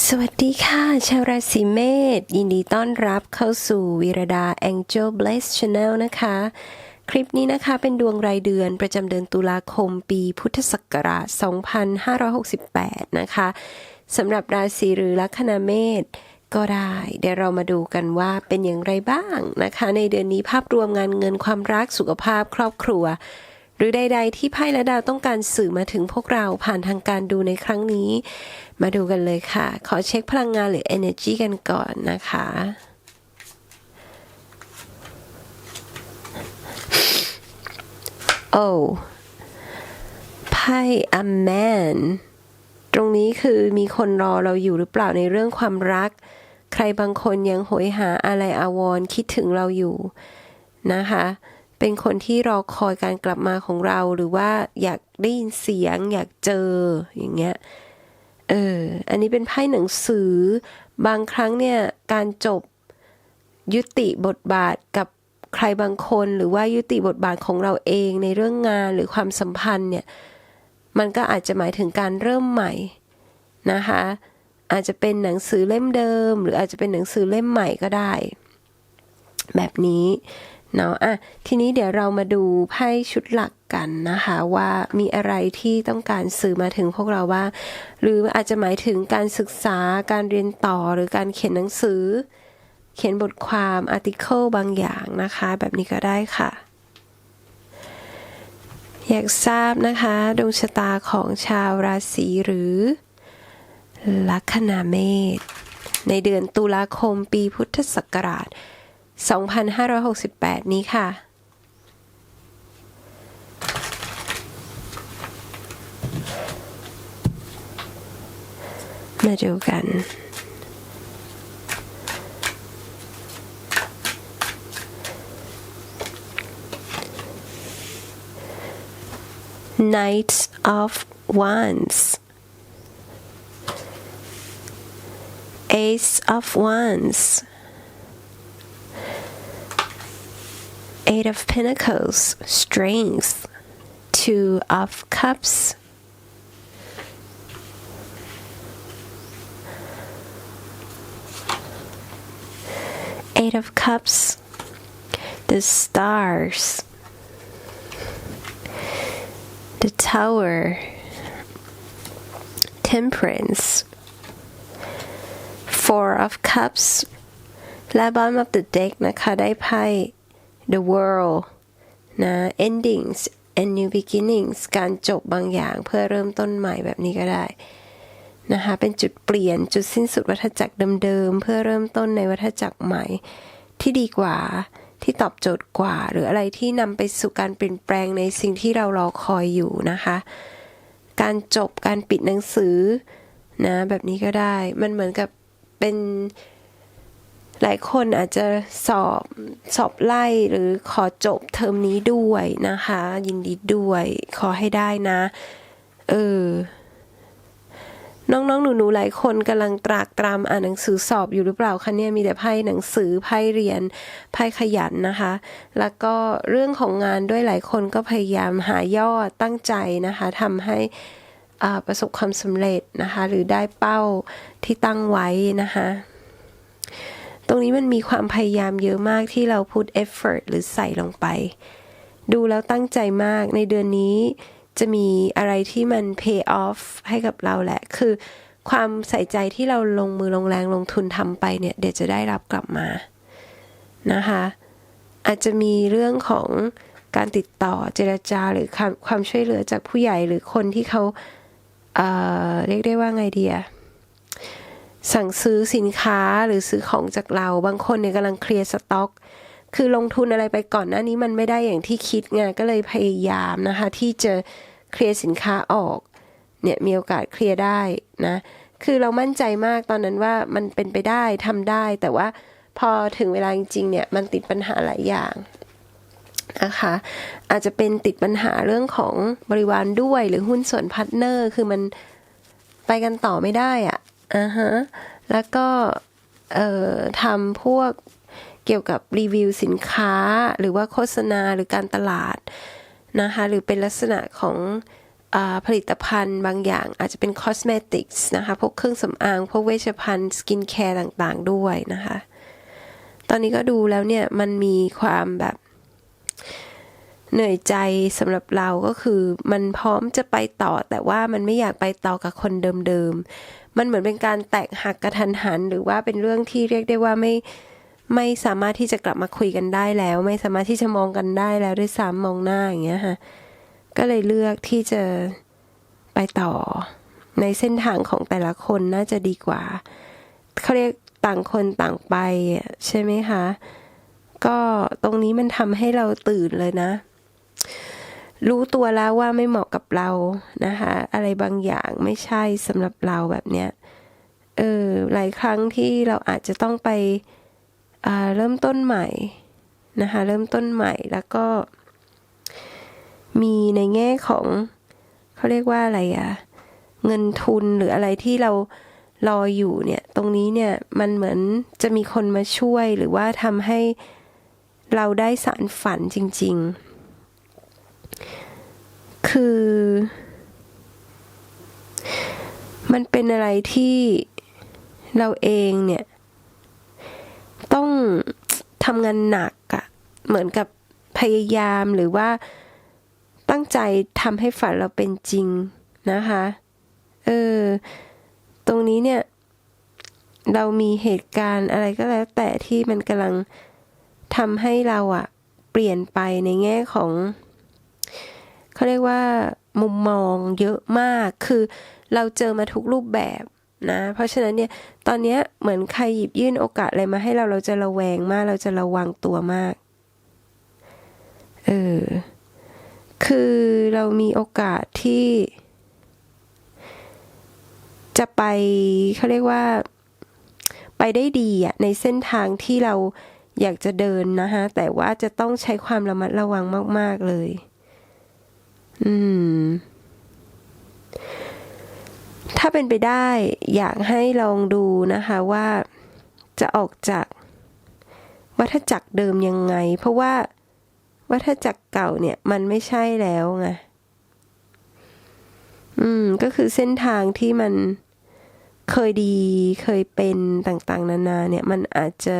สวัสดีค่ะ ชาวราศีเมษยินดีต้อนรับเข้าสู่วีรดา Angel Bless Channel นะคะ คลิปนี้นะคะเป็นดวงรายเดือนประจำเดือนตุลาคมปีพุทธศักราช 2568 นะคะสำหรับราศีหรือลัคนาเมษก็ได้ เดี๋ยวเรามาดูกันว่าเป็นอย่างไรบ้างนะคะ ในเดือนนี้ภาพรวมงานเงินความรักสุขภาพครอบครัว รือใด ๆ ที่ไพ่และดาวต้องการสื่อมาถึงพวกเราผ่านทางการดูในครั้งนี้ มาดูกันเลยค่ะ ขอเช็คพลังงานหรือ energy กันก่อนนะคะโอ้ไพ่ a man ตรงนี้คือมีคนรอเราอยู่หรือเปล่าในเรื่องความรัก ใครบางคนยังโหยหาอะไรอาวรณ์คิดถึงเราอยู่นะคะ เป็นคนที่รอคอยการกลับมาของเราหรือว่าอยากได้ยินเสียง อยากเจออย่างเงี้ยเอออันนี้เป็นไพ่หนังสือบางครั้งเนี่ยการจบยุติบทบาทกับใครบางคนหรือว่ายุติบทบาทของเราเองในเรื่องงานหรือความสัมพันธ์เนี่ยมันก็อาจจะหมายถึงการเริ่มใหม่นะคะอาจจะเป็นหนังสือเล่มเดิม หรืออาจจะเป็นหนังสือเล่มใหม่ก็ได้ แบบนี้ เนาะอะทีนี้เดี๋ยวเรามาดูไพ่ชุดหลักกันนะคะว่ามีอะไรที่ต้องการสื่อมาถึงพวกเราว่า หรืออาจจะหมายถึงการศึกษาการเรียนต่อหรือการเขียนหนังสือ เขียนบทความอาร์ติเคิลบางอย่างนะคะ แบบนี้ก็ได้ค่ะ อยากทราบนะคะดวงชะตาของชาวราศีหรือลัคนาเมษในเดือนตุลาคมปีพุทธศักราช 2568 นี้ค่ะ มาดูกัน Knights of Wands Ace of Wands Eight of Pentacles Strength Two of Cups Eight of Cups The Stars the Tower, Temperance, Four of Cups และ Bottom of the Deck นะคะ ได้ไพ่ The World นะ Endings and New Beginnings การจบบางอย่างเพื่อเริ่มต้นใหม่แบบนี้ก็ได้นะคะเป็นจุดเปลี่ยนจุดสิ้นสุดวัฏจักรเดิมๆเพื่อเริ่มต้นในวัฏจักรใหม่ ที่ดีกว่าที่ตอบโจทย์กว่า หรืออะไรที่นำไปสู่การเปลี่ยนแปลงในสิ่งที่เรารอคอยอยู่นะคะ การจบการปิดหนังสือนะแบบนี้ก็ได้มันเหมือนกับเป็น หลายคนอาจจะสอบสอบไล่หรือขอจบเทอมนี้ด้วยนะคะ ยินดีด้วยขอให้ได้นะ เออ น้องๆ หนูๆ หลายคนกำลังตรากตรำอ่านหนังสือสอบอยู่หรือเปล่าคะเนี่ยมีแต่ไพ่หนังสือไพ่เรียนไพ่ขยันนะคะ แล้วก็เรื่องของงานด้วยหลายคนก็พยายามหายอดตั้งใจนะคะทำให้ประสบความสำเร็จนะคะ หรือได้เป้าที่ตั้งไว้นะคะ ตรงนี้มันมีความพยายามเยอะมากที่เราพูด effort หรือใส่ลงไป ดูแล้วตั้งใจมากในเดือนนี้จะมีอะไรที่มัน pay off ให้กับเราแหละ คือความใส่ใจที่เราลงมือลงแรงลงทุนทำไปเนี่ยเดี๋ยวจะได้รับกลับมานะคะ อาจจะมีเรื่องของการติดต่อเจรจาหรือความความช่วยเหลือจากผู้ใหญ่หรือคนที่เขาเเรียกได้ว่าไงดีอะ สั่งซื้อสินค้าหรือซื้อของจากเรา บางคนเนี่ยกำลังเคลียร์สต็อก คือลงทุนอะไรไปก่อนหน้านี้มันไม่ได้อย่างที่คิดไงก็เลยพยายามนะคะ ที่จะเคลียร์สินค้าออก เนี่ยมีโอกาสเคลียร์ได้นะ คือเรามั่นใจมากตอนนั้นว่ามันเป็นไปได้ทำได้ แต่ว่าพอถึงเวลาจริงๆเนี่ยมันติดปัญหาหลายอย่างนะคะอาจจะเป็นติดปัญหาเรื่องของบริวารด้วยหรือหุ้นส่วนพาร์ทเนอร์ คือมันไปกันต่อไม่ได้อะ อะฮะ แล้วก็เอ่อทำพวกเกี่ยวกับรีวิวสินค้าหรือว่าโฆษณาหรือการตลาดนะคะ หรือเป็นลักษณะของอผลิตภัณฑ์บางอย่างอาจจะเป็นคอสเมติกส์นะคะ พวกเครื่องสำอาง พวกเวชภัณฑ์ สกินแคร์ต่างๆ ด้วยนะคะ ตอนนี้ก็ดูแล้วเนี่ย มันมีความแบบเหนื่อยใจสำหรับเราก็คือ มันพร้อมจะไปต่อแต่ว่ามันไม่อยากไปต่อกับคนเดิมๆ มันเหมือนเป็นการแตกหักกระทันหัน หรือว่าเป็นเรื่องที่เรียกได้ว่าไม่ไม่สามารถที่จะกลับมาคุยกันได้แล้ว ไม่สามารถที่จะมองกันได้แล้วด้วยซ้ำมองหน้าอย่างเงี้ยค่ะก็เลยเลือกที่จะไปต่อในเส้นทางของแต่ละคนน่าจะดีกว่าเขาเรียกต่างคนต่างไปอะใช่ไหมคะ ก็ตรงนี้มันทำให้เราตื่นเลยนะ รู้ตัวแล้วว่าไม่เหมาะกับเรานะคะ อะไรบางอย่างไม่ใช่สำหรับเราแบบเนี้ยเออหลายครั้งที่เราอาจจะต้องไปเริ่มต้นใหม่นะคะ เริ่มต้นใหม่แล้วก็ มีในแง่ของเขาเรียกว่าอะไรอะเงินทุนหรืออะไรที่เรารออยู่เนี่ย ตรงนี้เนี่ยมันเหมือนจะมีคนมาช่วยหรือว่าทำให้เราได้สารฝันจริง ๆ คือ มันเป็นอะไรที่เราเองเนี่ย ต้องทำงานหนักอะเหมือนกับพยายามหรือว่าตั้งใจทำให้ฝันเราเป็นจริงนะคะ เออ ตรงนี้เนี่ย เรามีเหตุการณ์อะไรก็แล้ว แต่ที่มันกำลังทำให้เราอะเปลี่ยนไปในแง่ของ เขาเรียกว่ามุมมองเยอะมาก คือเราเจอมาทุกรูปแบบนะ เพราะฉะนั้นเนี่ย ตอนนี้เหมือนใครหยิบยื่นโอกาสอะไรมาให้เรา เราจะระแวงมาก เราจะระวังตัวมาก เออ คือเรามีโอกาสที่ จะไปเขาเรียกว่า ไปได้ดีอะในเส้นทางที่เราอยากจะเดินนะคะแต่ว่าจะต้องใช้ความระมัดระวังมาก ๆ เลย อืม ถ้าเป็นไปได้ อยากให้ลองดูนะคะว่าจะออกจากวัฏจักรเดิมยังไง เพราะว่าวัฏจักรเก่าเนี่ย มันไม่ใช่แล้วไงอืม ก็คือเส้นทางที่มันเคยดีเคยเป็นต่างๆ นานา เนี่ย มันอาจจะ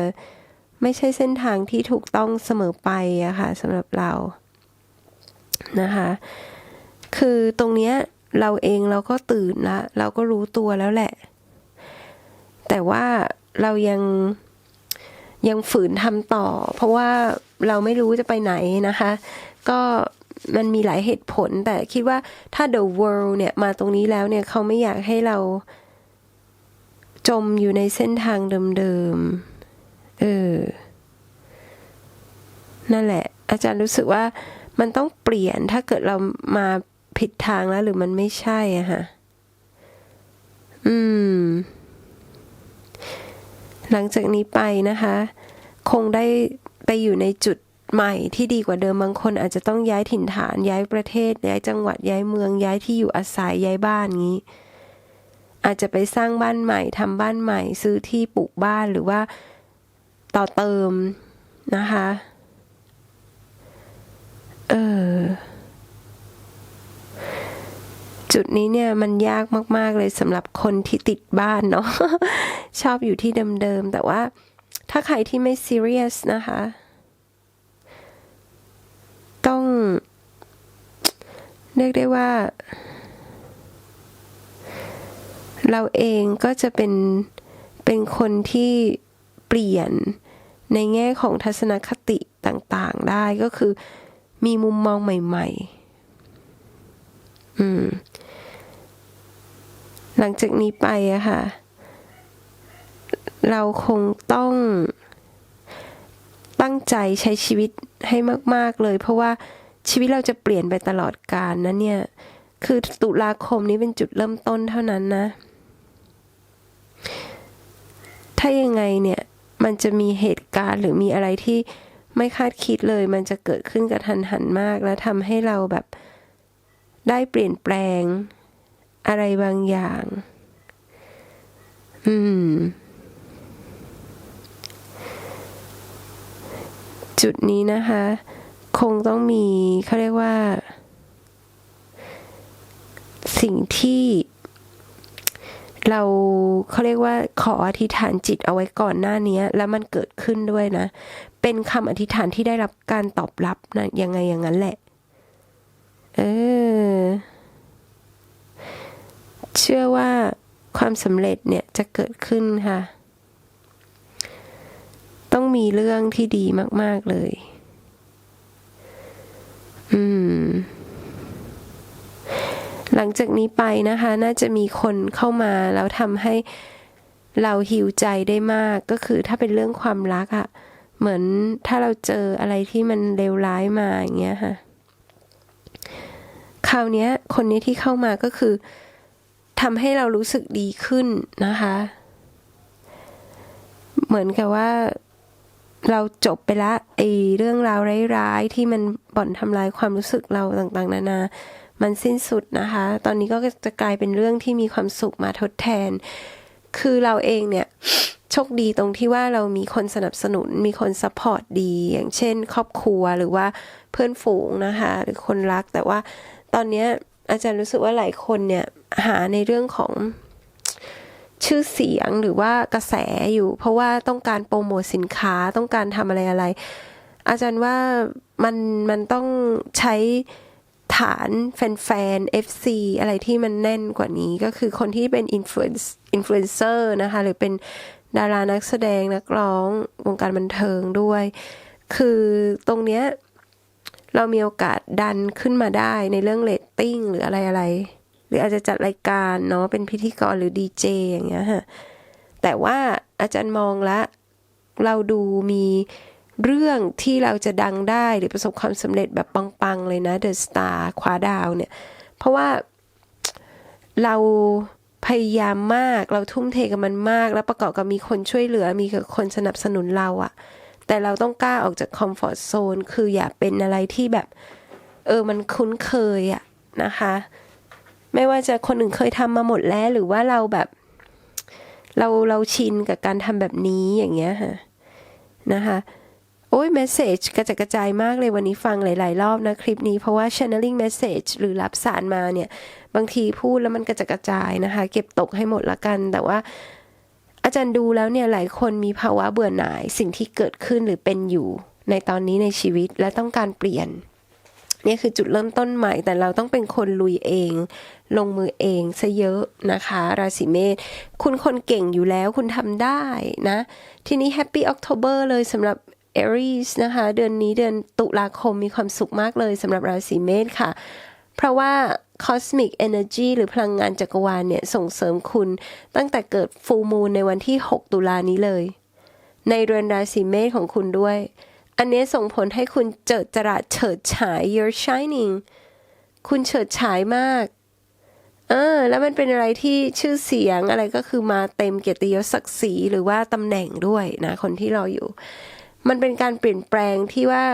ไม่ใช่เส้นทางที่ถูกต้องเสมอไปอะค่ะสำหรับเรานะคะ คือตรงเนี้ยเราเองเราก็ตื่นละเราก็รู้ตัวแล้วแหละ แต่ว่าเรายังยังฝืนทำต่อ เพราะว่าเราไม่รู้จะไปไหนนะคะ ก็มันมีหลายเหตุผล แต่คิดว่าถ้า the world เนี่ยมาตรงนี้แล้วเนี่ยเขาไม่อยากให้เราจมอยู่ในเส้นทางเดิมๆ เออ นั่นแหละ อาจารย์รู้สึกว่ามันต้องเปลี่ยนถ้าเกิดเรามา ผิดทางแล้วหรือมันไม่ใช่อะค่ะ อืม หลังจากนี้ไปนะคะ คงได้ไปอยู่ในจุดใหม่ที่ดีกว่าเดิมบางคนอาจจะต้องย้ายถิ่นฐาน ย้ายประเทศ ย้ายจังหวัดย้ายเมือง ย้ายที่อยู่อาศัยย้ายบ้านงี้ อาจจะไปสร้างบ้านใหม่ทำบ้านใหม่ ซื้อที่ปลูกบ้านหรือว่าต่อเติมนะคะ เออ จุดนี้เนี่ยมันยากมาก ๆ เลยสำหรับคนที่ติดบ้านเนาะชอบอยู่ที่เดิม ๆ แต่ว่าถ้าใครที่ไม่ซีเรียสนะคะ ต้อง เรียกได้ว่า เราเองก็จะเป็น เป็นคนที่เปลี่ยนในแง่ของทัศนคติต่างๆได้ก็คือมีมุมมองใหม่ ๆ อืม หลังจากนี้ไปอะค่ะ เราคงต้องตั้งใจใช้ชีวิตให้มาก ๆเลย เพราะว่าชีวิตเราจะเปลี่ยนไปตลอดกาลนะเนี่ย คือตุลาคมนี้เป็นจุดเริ่มต้นเท่านั้นนะ ถ้ายังไงเนี่ย มันจะมีเหตุการณ์หรือมีอะไรที่ไม่คาดคิดเลย มันจะเกิดขึ้นกระทันหันมาก แล้วทำให้เราแบบได้เปลี่ยนแปลง อะไรบางอย่าง อืม จุดนี้นะคะ คงต้องมีเขาเรียกว่า สิ่งที่เราเขาเรียกว่าขออธิษฐานจิตเอาไว้ก่อนหน้านี้แล้วมันเกิดขึ้นด้วยนะ เป็นคำอธิษฐานที่ได้รับการตอบรับนะยังไงอย่างนั้นแหละ เออ เชื่อว่าความสำเร็จเนี่ยจะเกิดขึ้นค่ะ ต้องมีเรื่องที่ดีมาก ๆ เลย อืม หลังจากนี้ไปนะคะ น่าจะมีคนเข้ามาแล้วทำให้เราหิวใจได้มาก ก็คือถ้าเป็นเรื่องความรักอะเหมือนถ้าเราเจออะไรที่มันเลวร้ายมาอย่างเงี้ยค่ะ คราวนี้คนนี้ที่เข้ามาก็คือ ทำให้เรารู้สึกดีขึ้นนะคะ เหมือนกับว่าเราจบไปละไอเรื่องราวร้ายๆที่มันบ่อนทำลายความรู้สึกเราต่างๆ นานา มันสิ้นสุดนะคะ ตอนนี้ก็จะกลายเป็นเรื่องที่มีความสุขมาทดแทน คือเราเองเนี่ยโชคดีตรงที่ว่าเรามีคนสนับสนุน มีคนซัพพอร์ตดี อย่างเช่น ครอบครัวหรือว่าเพื่อนฝูงนะคะ หรือคนรัก แต่ว่าตอนเนี้ย อาจารย์รู้สึกว่าหลายคนเนี่ยหาในเรื่องของชื่อเสียงหรือว่ากระแสอยู่ เพราะว่าต้องการโปรโมทสินค้าต้องการทำอะไรอะไร อาจารย์ว่ามันมันต้องใช้ฐานแฟนๆ FC อะไรที่มันแน่นกว่านี้ก็คือคนที่เป็นอินฟลูเอนซ์อินฟลูเอนเซอร์นะคะ หรือเป็นดารานักแสดงนักร้องวงการบันเทิงด้วย คือตรงเนี้ย เรามีโอกาสดันขึ้นมาได้ในเรื่องเรตติ้งหรืออะไรอะไร หรืออาจจะจัดรายการเนาะเป็นพิธีกรหรือดีเจอย่างเงี้ยฮะแต่ว่าอาจารย์มองละเราดูมีเรื่องที่เราจะดังได้หรือประสบความสำเร็จแบบปัง ๆ เลยนะเดอะสตาร์คว้าดาวเนี่ย เพราะว่าเราพยายามมากเราทุ่มเทกับมันมาก แล้วประกอบกับมีคนช่วยเหลือมีคนสนับสนุนเราอะ แต่เราต้องกล้าออกจากคอมฟอร์ทโซนคืออย่าเป็นอะไรที่แบบ เออมันคุ้นเคยอะนะคะ ไม่ว่าจะคนอื่นเคยทำมาหมดแล้ว หรือว่าเราแบบ เราเราชินกับการทำแบบนี้อย่างเงี้ยฮะนะคะโอ้ยเมสเซจกระจัดกระจายมากเลยวันนี้ฟังหลาย ๆ รอบนะคลิปนี้เพราะว่า channeling message หรือรับสารมาเนี่ย บางทีพูดแล้วมันกระจัดกระจายนะคะ เก็บตกให้หมดละกัน แต่ว่า อาจารย์ดูแล้วเนี่ยหลายคนมีภาวะเบื่อหน่าย สิ่งที่เกิดขึ้นหรือเป็นอยู่ ในตอนนี้ในชีวิตและต้องการเปลี่ยนนี่คือจุดเริ่มต้นใหม่แต่เราต้องเป็นคนลุยเอง ลงมือเองซะเยอะนะคะ ราศีเมษคุณคนเก่งอยู่แล้วคุณทำได้นะ ทีนี้ Happy October เลยสำหรับ Aries นะคะ เดือนนี้เดือนตุลาคมมีความสุขมากเลยสำหรับราศีเมษค่ะ เพราะว่า Cosmic Energy หรือพลังงานจักรวาลเนี่ยส่งเสริมคุณ ตั้งแต่เกิด Full Moon ในวันที่ 6 ตุลานี้เลย ในเรือนราศีเมษของคุณด้วย อันนี้ส่งผลให้คุณเจิดจรัสเฉิดฉาย you're shining คุณเฉิดฉายมาก เออ แล้วมันเป็นอะไรที่ชื่อเสียงอะไรก็คือมาเต็มเกียรติยศศักดิ์ศรีหรือว่าตำแหน่งด้วยนะ คนที่เราอยู่ มันเป็นการเปลี่ยนแปลงที่ว่า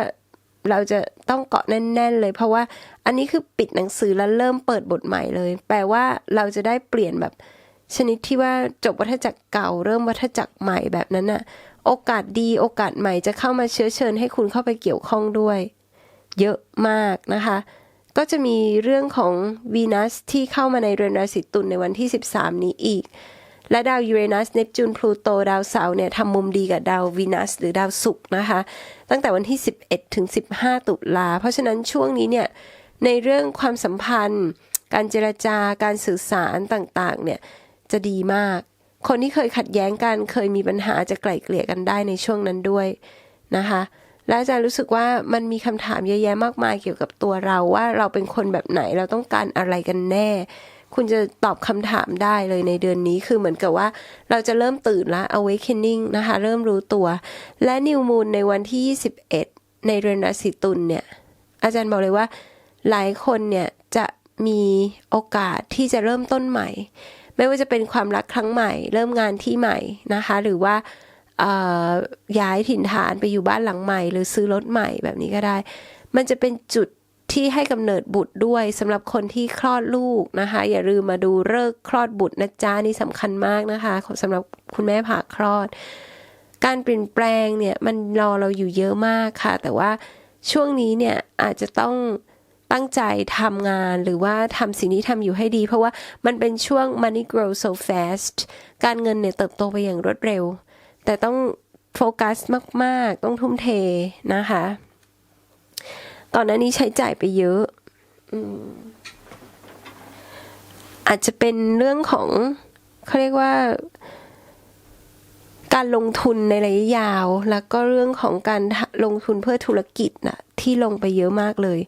เราจะต้องเกาะแน่น ๆ เลย เพราะว่าอันนี้คือปิดหนังสือแล้วเริ่มเปิดบทใหม่เลย แปลว่าเราจะได้เปลี่ยนแบบชนิดที่ว่าจบวัฏจักรเก่า เริ่มวัฏจักรใหม่แบบนั้นน่ะ โอกาสดีโอกาสใหม่จะเข้ามาเชื้อเชิญให้คุณเข้าไปเกี่ยวข้องด้วย เยอะมากนะคะ ก็จะมีเรื่องของวีนัสที่เข้ามาในเรือนราศีตุลในวันที่ 13 นี้อีก และดาวยูเรนัสเนปจูนพลูโตดาวเสาร์เนี่ยทำมุมดีกับดาววีนัสหรือดาวศุกร์นะคะ ตั้งแต่วันที่ 11 ถึง 15 ตุลา เพราะฉะนั้นช่วงนี้เนี่ยในเรื่องความสัมพันธ์ การเจรจาการสื่อสารต่างๆเนี่ยจะดีมาก คนที่เคยขัดแย้งกันเคยมีปัญหาจะไกล่เกลี่ยกันได้ในช่วงนั้นด้วยนะคะและอาจารย์รู้สึกว่ามันมีคำถามเยอะแยะมากมายเกี่ยวกับตัวเราว่าเราเป็นคนแบบไหนเราต้องการอะไรกันแน่ คุณจะตอบคำถามได้เลยในเดือนนี้คือเหมือนกับว่าเราจะเริ่มตื่นละ awakening นะคะ เริ่มรู้ตัว และ new moon ในวันที่ 21 ในเรือนราศีตุลเนี่ย อาจารย์บอกเลยว่า หลายคนเนี่ยจะมีโอกาสที่จะเริ่มต้นใหม่ ไม่ว่าจะเป็นความรักครั้งใหม่ เริ่มงานที่ใหม่นะคะ หรือว่าย้ายถิ่นฐานไปอยู่บ้านหลังใหม่ หรือซื้อรถใหม่แบบนี้ก็ได้ มันจะเป็นจุด ที่ให้กำเนิดบุตรด้วยสำหรับคนที่คลอดลูกนะคะ อย่าลืมมาดูเลิกคลอดบุตรนะจ๊ะนี่สำคัญมากนะคะสำหรับคุณแม่ผ่าคลอด การเปลี่ยนแปลงเนี่ยมันรอเราอยู่เยอะมากค่ะ แต่ว่าช่วงนี้เนี่ยอาจจะต้องตั้งใจทำงานหรือว่าทำสิ่งที่ทำอยู่ให้ดี เพราะว่ามันเป็นช่วง money grow so fast การเงินเนี่ยเติบโตไปอย่างรวดเร็ว แต่ต้องโฟกัสมาก ๆ ต้องทุ่มเทนะคะ ก่อนหน้านี้ใช้จ่ายไปเยอะอาจจะเป็นเรื่องของเขาเรียกว่า การลงทุนในระยะยาว แล้วก็เรื่องของการลงทุนเพื่อธุรกิจนะที่ลงไปเยอะมากเลย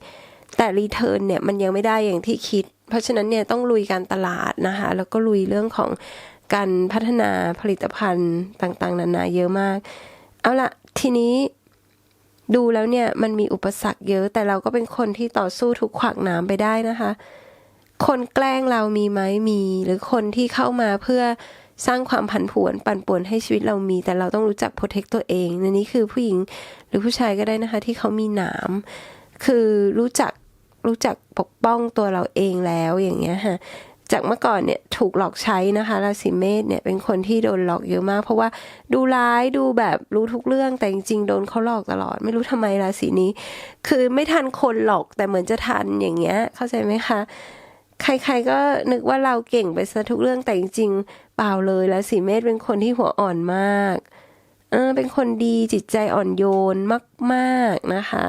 แต่รีเทิร์นเนี่ยมันยังไม่ได้อย่างที่คิด เพราะฉะนั้นเนี่ยต้องลุยการตลาดนะคะ แล้วก็ลุยเรื่องของการพัฒนาผลิตภัณฑ์ต่าง ๆ นานาเยอะมาก เอาละทีนี้ ดูแล้วเนี่ยมันมีอุปสรรคเยอะ แต่เราก็เป็นคนที่ต่อสู้ทุกขวากหนามไปได้นะคะ คนแกล้งเรามีไหมมี หรือคนที่เข้ามาเพื่อสร้างความผันผวนปั่นป่วนให้ชีวิตเรามี แต่เราต้องรู้จักโปรเทคตัวเองในนี้คือผู้หญิงหรือผู้ชายก็ได้นะคะ ที่เขามีหนาม คือรู้จักรู้จักปกป้องตัวเราเองแล้วอย่างเงี้ยค่ะ จากเมื่อก่อนเนี่ยถูกหลอกใช้นะคะราศีเมษเนี่ยเป็นคนที่โดนหลอกเยอะมาก เพราะว่าดูร้ายดูแบบรู้ทุกเรื่องแต่จริงๆโดนเขาหลอกตลอด ไม่รู้ทำไมราศีนี้ คือไม่ทันคนหลอกแต่เหมือนจะทันอย่างเงี้ย เข้าใจไหมคะใคร ๆ ก็นึกว่าเราเก่งไปซะทุกเรื่องแต่จริงๆเปล่าเลยราศีเมษเป็นคนที่หัวอ่อนมากเออเป็นคนดีจิตใจอ่อนโยนมากๆนะคะ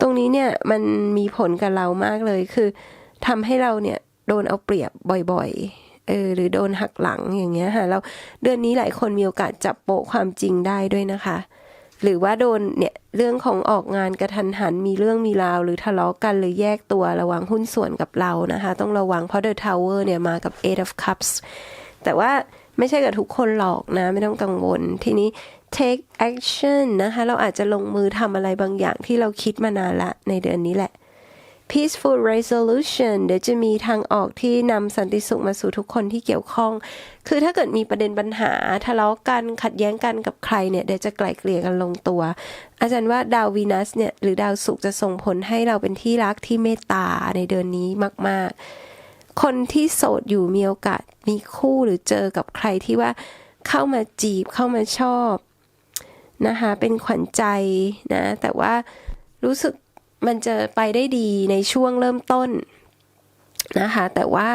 ตรงนี้เนี่ยมันมีผลกับเรามากเลยคือทำให้เราเนี่ย โดนเอาเปรียบบ่อยๆ เออหรือโดนหักหลังอย่างเงี้ยค่ะแล้วเดือนนี้หลายคนมีโอกาสจับโปะความจริงได้ด้วยนะคะ หรือว่าโดนเนี่ยเรื่องของออกงานกระทันหันมีเรื่องมีราว หรือทะเลาะกันหรือแยกตัวระวังหุ้นส่วนกับเรานะคะ ต้องระวังเพราะ The Tower เนี่ยมากับ Eight of Cups แต่ว่าไม่ใช่กับทุกคนหรอกนะ ไม่ต้องกังวลทีนี้ take action นะคะ เราอาจจะลงมือทำอะไรบางอย่างที่เราคิดมานานละในเดือนนี้แหละ peaceful resolution เดี๋ยวจะมีทางออกที่นำสันติสุขมาสู่ทุกคนที่เกี่ยวข้อง คือถ้าเกิดมีประเด็นปัญหาทะเลาะกันขัดแย้งกันกับใครเนี่ยเดี๋ยวจะไกล่เกลี่ยกันลงตัว อาจารย์ว่าดาววีนัสเนี่ยหรือดาวศุกร์จะส่งผลให้เราเป็นที่รักที่เมตตาในเดือนนี้มาก ๆ คนที่โสดอยู่มีโอกาสมีคู่หรือเจอกับใครที่ว่าเข้ามาจีบเข้ามาชอบนะคะเป็นขวัญใจนะแต่ว่ารู้สึก มันจะไปได้ดีในช่วงเริ่มต้นนะคะ แต่ว่า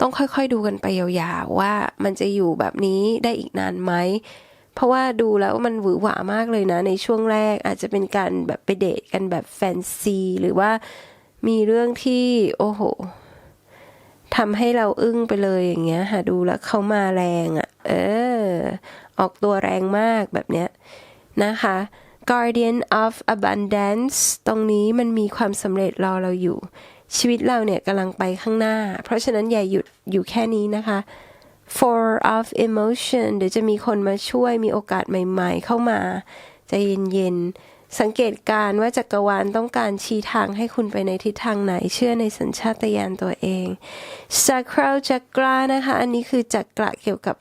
ต้องค่อยๆดูกันไปยาวๆว่ามันจะอยู่แบบนี้ได้อีกนานไหม เพราะว่าดูแล้วมันหวือหวามากเลยนะ ในช่วงแรกอาจจะเป็นการแบบไปเดทกันแบบแฟนซีหรือว่ามีเรื่องที่โอ้โหทำให้เราอึ้งไปเลยอย่างเงี้ยค่ะดูแล้วเขามาแรงอะ่ะ เออ ออกตัวแรงมากแบบเนี้ยนะคะ Guardian of Abundance ตรงนี้มันมีความสำเร็จรอเราอยู่ ชีวิตเราเนี่ยกำลังไปข้างหน้า เพราะฉะนั้นอย่าหยุดอยู่แค่นี้นะคะ Four of Emotion เดี๋ยวจะมีคนมาช่วยมีโอกาสใหม่ๆ เข้ามาใจเย็นๆ สังเกตการว่าจักรวาลต้องการชี้ทางให้คุณไปในทิศทางไหน เชื่อในสัญชาตญาณตัวเอง Sacral Chakra นะคะ อันนี้คือจักระเกี่ยวกับ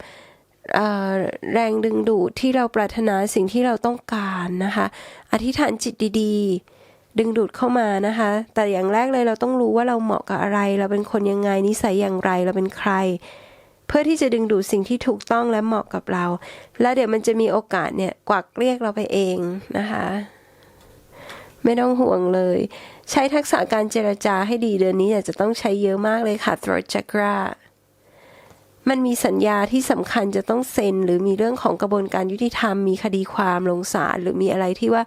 แรงดึงดูดที่เราปรารถนาสิ่งที่เราต้องการนะคะ อธิษฐานจิตดีๆ ดึงดูดเข้ามานะคะ แต่อย่างแรกเลยเราต้องรู้ว่าเราเหมาะกับอะไร เราเป็นคนยังไงนิสัยอย่างไรเราเป็นใคร เพื่อที่จะดึงดูดสิ่งที่ถูกต้องและเหมาะกับเรา แล้วเดี๋ยวมันจะมีโอกาสเนี่ยกวักเรียกเราไปเองนะคะ ไม่ต้องห่วงเลย ใช้ทักษะการเจรจาให้ดีเดือนนี้อาจจะต้องใช้เยอะมากเลยค่ะ throat chakra มันมีสัญญาที่สำคัญจะต้องเซ็น หรือมีเรื่องของกระบวนการยุติธรรม มีคดีความลงศาลหรือมีอะไรที่ว่า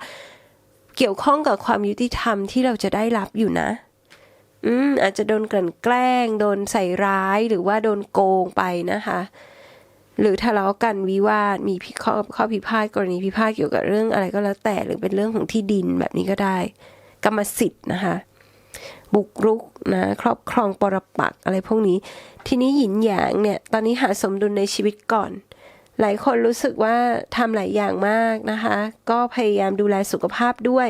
เกี่ยวข้องกับความยุติธรรมที่เราจะได้รับอยู่นะ อืม อาจจะโดนกลั่นแกล้ง โดนใส่ร้ายหรือว่าโดนโกงไปนะคะ หรือทะเลาะกันวิวาทมีข้อข้อพิพาทกรณีพิพาทเกี่ยวกับเรื่องอะไรก็แล้วแต่หรือเป็นเรื่องของที่ดินแบบนี้ก็ได้ กรรมสิทธิ์นะคะ บุกรุกนะครอบครองปรปักอะไรพวกนี้ ทีนี้หยินหยางเนี่ยตอนนี้หาสมดุลในชีวิตก่อน หลายคนรู้สึกว่าทำหลายอย่างมากนะคะ ก็พยายามดูแลสุขภาพด้วย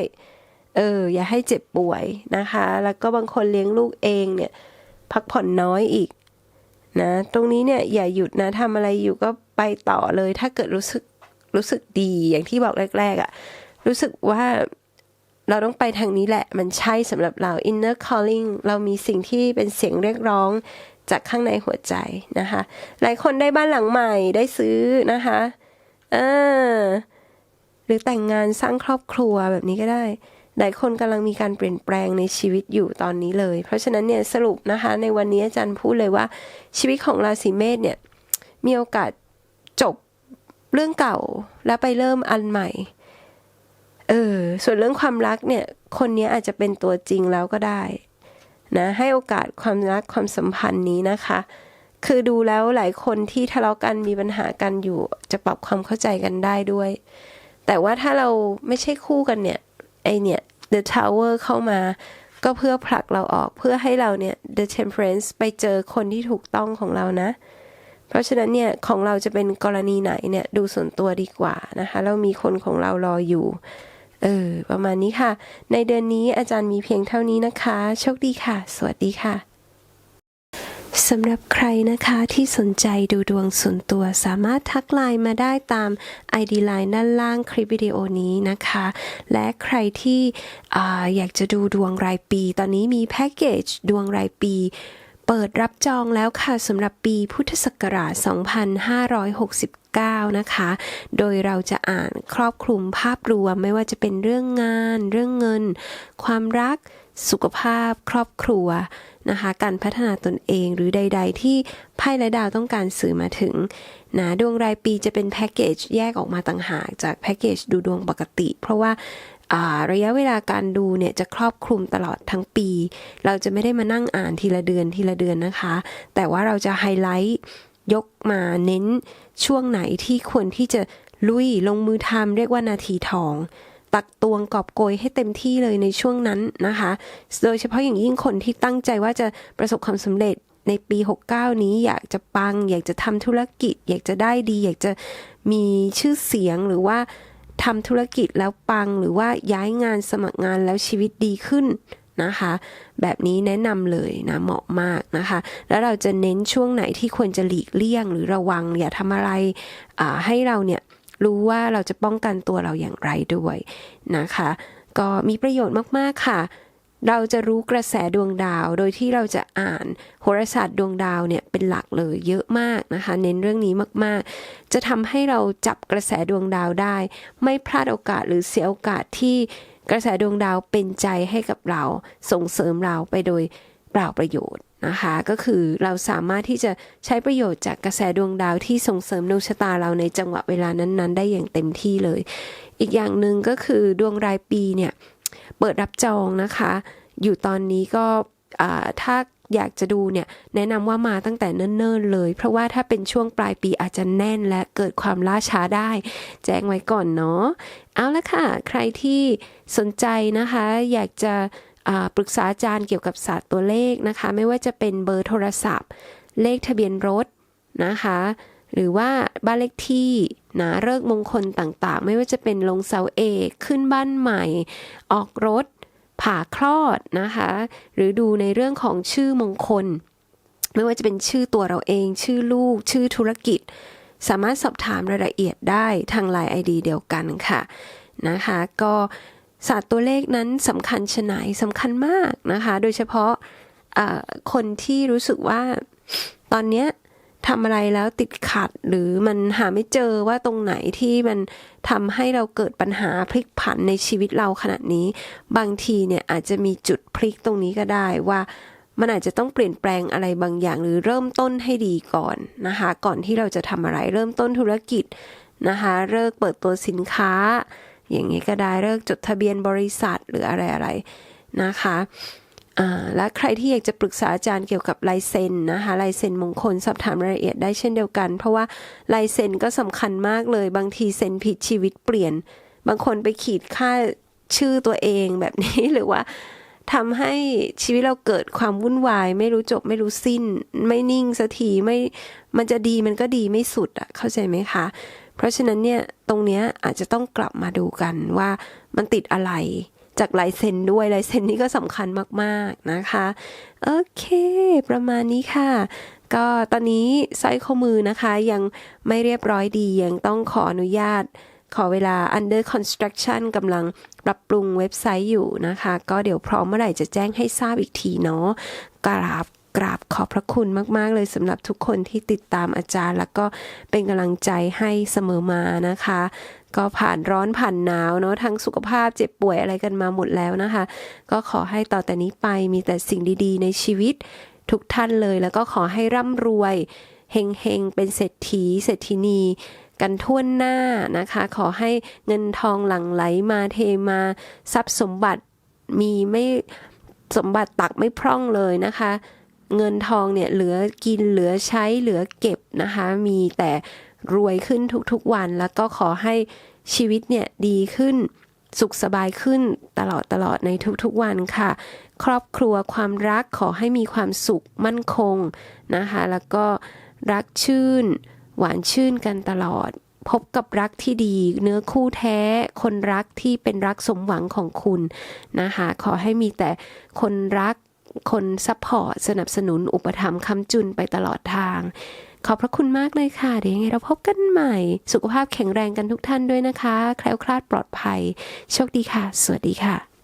เอออย่าให้เจ็บป่วยนะคะ แล้วก็บางคนเลี้ยงลูกเองเนี่ยพักผ่อนน้อยอีกนะตรงนี้เนี่ยอย่าหยุดนะทำอะไรอยู่ก็ไปต่อเลย ถ้าเกิดรู้สึกรู้สึกดีอย่างที่บอกแรกๆอะ่ะรู้สึกว่า เราต้องไปทางนี้แหละ มันใช่สำหรับเรา inner calling เรามีสิ่งที่เป็นเสียงเรียกร้องจากข้างในหัวใจนะคะ หลายคนได้บ้านหลังใหม่ได้ซื้อนะคะเออหรือแต่งงานสร้างครอบครัวแบบนี้ก็ได้ หลายคนกำลังมีการเปลี่ยนแปลงในชีวิตอยู่ตอนนี้เลย เพราะฉะนั้นเนี่ยสรุปนะคะ ในวันนี้อาจารย์พูดเลยว่า ชีวิตของราศีเมษเนี่ยมีโอกาสจบเรื่องเก่าแล้วไปเริ่มอันใหม่ เออ ส่วนเรื่องความรักเนี่ย คนนี้อาจจะเป็นตัวจริงแล้วก็ได้นะให้โอกาสความรักความสัมพันธ์นี้นะคะ คือดูแล้วหลายคนที่ทะเลาะกันมีปัญหากันอยู่จะปรับความเข้าใจกันได้ด้วย แต่ว่าถ้าเราไม่ใช่คู่กันเนี่ยไอเนี่ย The Tower เข้ามา ก็เพื่อผลักเราออกเพื่อให้เราเนี่ย The Temperance ไปเจอคนที่ถูกต้องของเรานะ เพราะฉะนั้นเนี่ยของเราจะเป็นกรณีไหนเนี่ยดูส่วนตัวดีกว่านะคะแล้วมีคนของเรารออยู่ เออ ประมาณนี้ค่ะ ในเดือนนี้อาจารย์มีเพียงเท่านี้นะคะ โชคดีค่ะ สวัสดีค่ะสำหรับใครนะคะที่สนใจดูดวงส่วนตัวสามารถทักไลน์มาได้ตาม ID Line ด้านล่างคลิปวิดีโอนี้นะคะ และใครที่ออยากจะดูดวงรายปี ตอนนี้มีแพ็กเกจดวงรายปีเปิดรับจองแล้วค่ะสำหรับปีพุทธศักราช 2569 นะคะ โดยเราจะอ่านครอบคลุมภาพรวมไม่ว่าจะเป็นเรื่องงาน เรื่องเงิน ความรัก สุขภาพ ครอบครัวนะคะ การพัฒนาตนเองหรือใด ๆ ที่ไพ่และดาวต้องการสื่อมาถึงนะดวงรายปีจะเป็นแพ็กเกจแยกออกมาต่างหากจากแพ็กเกจดูดวงปกติ เพราะว่าระยะเวลาการดูเนี่ยจะครอบคลุมตลอดทั้งปี เราจะไม่ได้มานั่งอ่านทีละเดือนทีละเดือนนะคะ แต่ว่าเราจะไฮไลท์ ยกมาเน้นช่วงไหนที่ควรที่จะลุยลงมือทำเรียกว่านาทีทอง ตักตวงกอบโกยให้เต็มที่เลยในช่วงนั้นนะคะ โดยเฉพาะอย่างยิ่งคนที่ตั้งใจว่าจะประสบความสำเร็จในปี 69 นี้อยากจะปัง อยากจะทำธุรกิจ อยากจะได้ดี อยากจะมีชื่อเสียงหรือว่าทำธุรกิจแล้วปังหรือว่าย้ายงานสมัครงานแล้วชีวิตดีขึ้น นะคะ แบบนี้แนะนำเลยนะเหมาะมากนะคะ แล้วเราจะเน้นช่วงไหนที่ควรจะหลีกเลี่ยง หรือระวังอย่าทำอะไรให้เราเนี่ยรู้ว่าเราจะป้องกันตัวเราอย่างไรด้วยนะคะ ก็มีประโยชน์มากๆค่ะ เราจะรู้กระแสดวงดาว โดยที่เราจะอ่านโหราศาสตร์ดวงดาวเนี่ยเป็นหลักเลยเยอะมากนะคะ เน้นเรื่องนี้มากๆ จะทำให้เราจับกระแสดวงดาวได้ ไม่พลาดโอกาสหรือเสียโอกาสที่ กระแสดวงดาวเป็นใจให้กับเราส่งเสริมเราไปโดยเปล่าประโยชน์นะคะ ก็คือเราสามารถที่จะใช้ประโยชน์จากกระแสดวงดาวที่ส่งเสริมดวงชะตาเราในจังหวะเวลานั้น ๆ ได้อย่างเต็มที่เลย อีกอย่างหนึ่งก็คือดวงรายปีเนี่ยเปิดรับจองนะคะ อยู่ตอนนี้ก็ถ้า อยากจะดูเนี่ยแนะนำว่ามาตั้งแต่เนิ่นๆเลย เพราะว่าถ้าเป็นช่วงปลายปีอาจจะแน่นและเกิดความล่าช้าได้ แจ้งไว้ก่อนเนาะเอาละค่ะ ใครที่สนใจนะคะ อยากจะปรึกษาอาจารย์เกี่ยวกับศาสตร์ตัวเลขนะคะ ไม่ว่าจะเป็นเบอร์โทรศัพท์ เลขทะเบียนรถนะคะ หรือว่าบ้านเลขที่นะเลิกมงคลต่างๆ ไม่ว่าจะเป็นลงเสาเอกขึ้นบ้านใหม่ ออกรถ ผ่าคลอดนะคะ หรือดูในเรื่องของชื่อมงคล ไม่ว่าจะเป็นชื่อตัวเราเอง ชื่อลูก ชื่อธุรกิจ สามารถสอบถามรายละเอียดได้ทางไลน์ไอดีเดียวกันค่ะนะคะ ก็ศาสตร์ตัวเลขนั้นสำคัญชะไหนสำคัญมากนะคะ โดยเฉพาะคนที่รู้สึกว่าตอนเนี้ย ทำอะไรแล้วติดขัดหรือมันหาไม่เจอว่าตรงไหนที่มันทำให้เราเกิดปัญหาพลิกผันในชีวิตเราขนาดนี้ บางทีเนี่ยอาจจะมีจุดพลิกตรงนี้ก็ได้ว่ามันอาจจะต้องเปลี่ยนแปลงอะไรบางอย่างหรือเริ่มต้นให้ดีก่อนนะคะ ก่อนที่เราจะทำอะไรเริ่มต้นธุรกิจนะคะเลิกเปิดตัวสินค้า อย่างนี้ก็ได้เลิกจดทะเบียนบริษัทหรืออะไรอะไรนะคะ และใครที่อยากจะปรึกษาอาจารย์เกี่ยวกับลายเซ็นนะคะลายเซ็นมงคลสอบถามรายละเอียดได้เช่นเดียวกัน เพราะว่าลายเซ็นก็สำคัญมากเลย บางทีเซ็นผิดชีวิตเปลี่ยน บางคนไปขีดค่าชื่อตัวเองแบบนี้หรือว่าทำให้ชีวิตเราเกิดความวุ่นวาย ไม่รู้จบไม่รู้สิ้น ไม่นิ่งสักทีไม่มันจะดีมันก็ดีไม่สุดอะเข้าใจไหมคะ เพราะฉะนั้นเนี่ยตรงเนี้ยอาจจะต้องกลับมาดูกันว่ามันติดอะไร จากลายเซ็นด้วยลายเซ็นนี่ก็สำคัญมากๆนะคะโอเค ประมาณนี้ค่ะ ก็ตอนนี้สร้อยข้อมือนะคะยังไม่เรียบร้อยดียังต้องขออนุญาตขอเวลา under construction กำลังปรับปรุงเว็บไซต์อยู่นะคะ ก็เดี๋ยวพร้อมเมื่อไหร่จะแจ้งให้ทราบอีกทีเนาะกราบกราบขอบพระคุณมาก ๆ เลยสำหรับทุกคนที่ติดตามอาจารย์ แล้วก็เป็นกำลังใจให้เสมอมานะคะ ก็ผ่านร้อนผ่านหนาวเนาะทั้งสุขภาพเจ็บป่วยอะไรกันมาหมดแล้วนะคะ ก็ขอให้ต่อแต่นี้ไปมีแต่สิ่งดีๆ ในชีวิตทุกท่านเลย แล้วก็ขอให้ร่ำรวยเฮงเฮงๆเป็นเศรษฐี เศรษฐินี กันทั่วหน้านะคะ ขอให้เงินทองหลั่งไหลมาเทมาทรัพย์สมบัติมีไม่สมบัติตักไม่พร่องเลยนะคะ เงินทองเนี่ยเหลือกินเหลือใช้เหลือเก็บนะคะ มีแต่ รวยขึ้นทุกๆวัน แล้วก็ขอให้ชีวิตเนี่ยดีขึ้น สุขสบายขึ้นตลอดตลอดในทุกๆวันค่ะ ครอบครัวความรักขอให้มีความสุขมั่นคงนะคะ แล้วก็รักชื่น หวานชื่นกันตลอด พบกับรักที่ดี เนื้อคู่แท้ คนรักที่เป็นรักสมหวังของคุณนะคะ ขอให้มีแต่คนรักคนซัพพอร์ตสนับสนุนอุปถัมภ์คำจุนไปตลอดทาง ขอบพระคุณมากเลยค่ะ เดี๋ยวยังไงเราพบกันใหม่ สุขภาพแข็งแรงกันทุกท่านด้วยนะคะ แคล้วคลาดปลอดภัย โชคดีค่ะ สวัสดีค่ะ